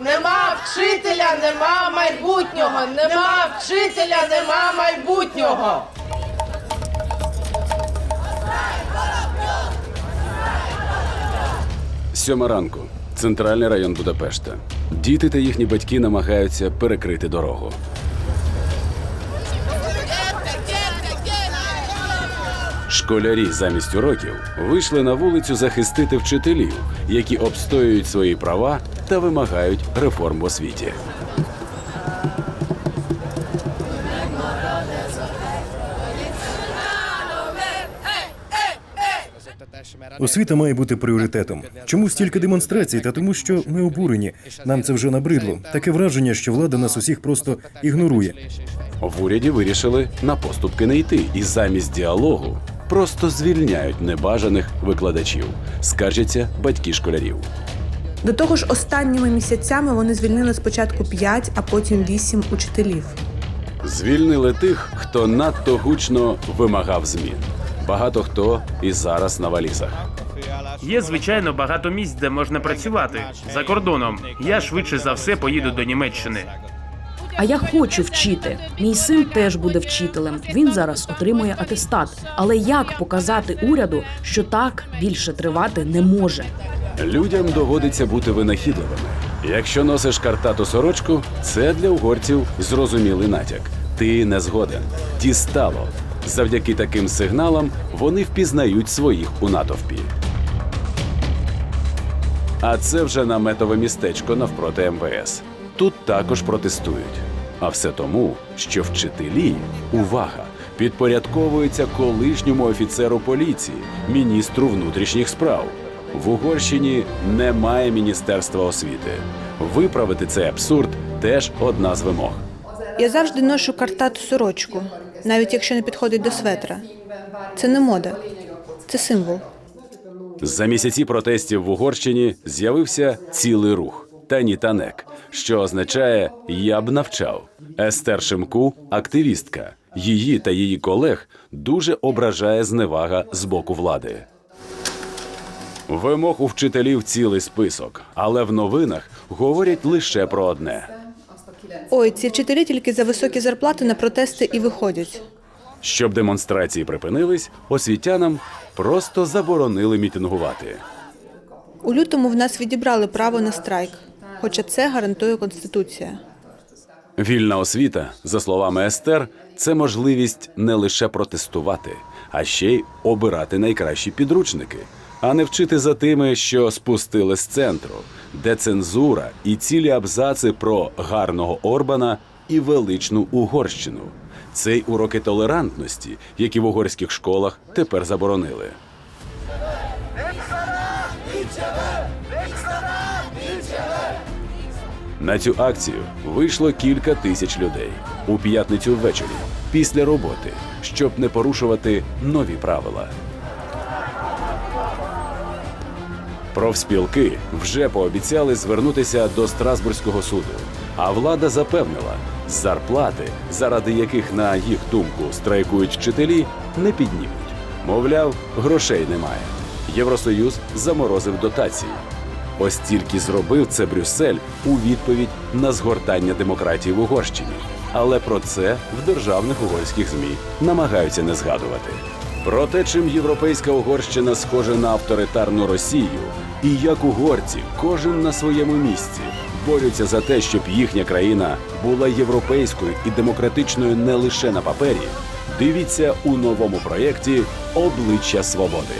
Нема вчителя, нема майбутнього. Нема вчителя, нема майбутнього. Сьома ранку. Центральний район Будапешта. Діти та їхні батьки намагаються перекрити дорогу. Школярі замість уроків вийшли на вулицю захистити вчителів, які обстоюють свої права та вимагають реформ в освіті. Освіта має бути пріоритетом. Чому стільки демонстрацій? Та тому, що ми обурені. Нам це вже набридло. Таке враження, що влада нас усіх просто ігнорує. В уряді вирішили на поступки не йти і замість діалогу просто звільняють небажаних викладачів, скаржаться батьки школярів. До того ж, останніми місяцями вони звільнили спочатку 5, а потім 8 учителів. Звільнили тих, хто надто гучно вимагав змін. Багато хто і зараз на валізах. Є звичайно багато місць, де можна працювати за кордоном. Я швидше за все поїду до Німеччини. А я хочу вчити. Мій син теж буде вчителем. Він зараз отримує атестат. Але як показати уряду, що так більше тривати не може? Людям доводиться бути винахідливими. Якщо носиш картату сорочку, це для угорців зрозумілий натяк. Ти не згоден. Дістало. Завдяки таким сигналам вони впізнають своїх у натовпі. А це вже наметове містечко навпроти МВС. Тут також протестують. А все тому, що вчителі, увага, підпорядковуються колишньому офіцеру поліції, міністру внутрішніх справ. В Угорщині немає міністерства освіти. Виправити цей абсурд теж одна з вимог. Я завжди ношу картату сорочку, навіть якщо не підходить до светра. Це не мода, це символ. За місяці протестів в Угорщині з'явився цілий рух Танітанек, що означає Я б навчав. Естер Шимку активістка. Її та її колег дуже ображає зневага з боку влади. Вимог у вчителів цілий список, але в новинах говорять лише про одне: Ой, ці вчителі тільки за високі зарплати на протести і виходять. щоб демонстрації припинились, освітянам просто заборонили мітингувати. У лютому в нас відібрали право на страйк, хоча це гарантує конституція. Вільна освіта, за словами Естер, це можливість не лише протестувати, а ще й обирати найкращі підручники, а не вчити за тими, що спустили з центру, де цензура і цілі абзаци про гарного Орбана і величну Угорщину. Це й уроки толерантності, які в угорських школах тепер заборонили. На цю акцію вийшло кілька тисяч людей у п'ятницю ввечері після роботи, щоб не порушувати нові правила. Профспілки вже пообіцяли звернутися до Страсбурзького суду, а влада запевнила, зарплати, заради яких, на їх думку, страйкують вчителі, не піднімуть. Мовляв, грошей немає. Євросоюз заморозив дотації. Ось тільки зробив це Брюссель у відповідь на згортання демократії в Угорщині. Але про це в державних угорських змі намагаються не згадувати. Про те, чим європейська Угорщина схожа на авторитарну Росію, і як угорці, кожен на своєму місці, борються за те, щоб їхня країна була європейською і демократичною не лише на папері. Дивіться у новому проєкті Обличчя свободи.